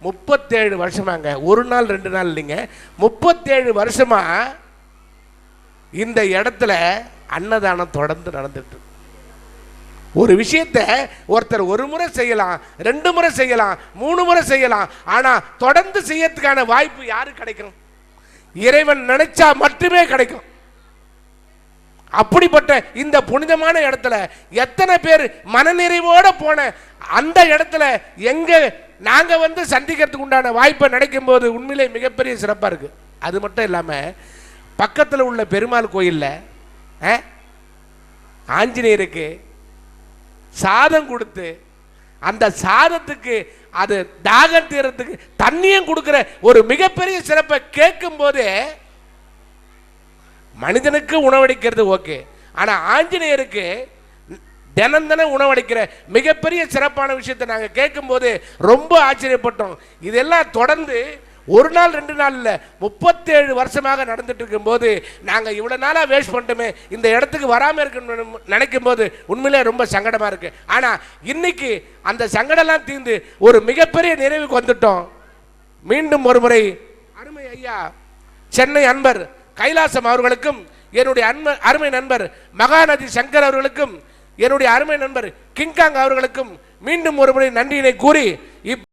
முப்பத்தேழு வருஷமாங்க. ஒரு நாள் ரெண்டு நாள் இல்லைங்க. முப்பத்தேழு வருஷமா இந்த இடத்துல அன்னதானம் தொடர்ந்து நடந்துட்டு ஒரு விஷயத்தை ஒருத்தர் ஒரு முறை செய்யலாம் ரெண்டு முறை செய்யலாம் மூணு முறை செய்யலாம் ஆனா தொடர்ந்து செய்யறதுக்கான வாய்ப்பு யாரு கிடைக்கும்? இறைவன் நினைச்சா மட்டுமே கிடைக்கும். அப்படிப்பட்ட இந்த புனிதமான இடத்துல எத்தனை பேர் மனநிறைவோட போன அந்த இடத்துல எங்க நாங்கள் வந்து சந்திக்கிறதுக்கு உண்டான வாய்ப்பை நினைக்கும் போது உண்மையிலே மிகப்பெரிய சிறப்பாக இருக்குது அது மட்டும் இல்லாமல் பக்கத்தில் உள்ள பெருமாள் கோயிலில் ஆஞ்சநேயருக்கு சாதம் கொடுத்து அந்த சாதத்துக்கு அது தாகம் தீரத்துக்கு தண்ணியும் கொடுக்குற ஒரு மிகப்பெரிய சிறப்பை கேட்கும் போதே மனிதனுக்கு உணவளிக்கிறது ஓகே. ஆனால் ஆஞ்சநேயருக்கு தினம் தினம் உணவளிக்கிற மிகப்பெரிய சிறப்பான விஷயத்தை நாங்கள் கேட்கும்போது ரொம்ப ஆச்சரியப்பட்டோம். இதெல்லாம் தொடர்ந்து ஒரு நாள் ரெண்டு நாள் இல்லை முப்பத்தேழு வருஷமாக நடந்துட்டு இருக்கும்போது நாங்கள் இவ்வளோ நாளாக வேஸ்ட் பண்ணிட்டோமே இந்த இடத்துக்கு வராமல் இருக்கணும் நினைக்கும் போது உண்மையிலே ரொம்ப சங்கடமாக இருக்குது ஆனால் இன்னைக்கு அந்த சங்கடம்லாம் தீர்ந்து ஒரு மிகப்பெரிய நிறைவுக்கு வந்துட்டோம். மீண்டும் ஒரு முறை அருமை ஐயா சென்னை அன்பர் கைலாசம் அவர்களுக்கும் என்னுடைய அன்ப அருமை நண்பர் மகாநதி சங்கர் அவர்களுக்கும் என்னுடைய அருமை நண்பர் கிங்காங் அவர்களுக்கும் மீண்டும் ஒருமுறை நன்றியினை கூறி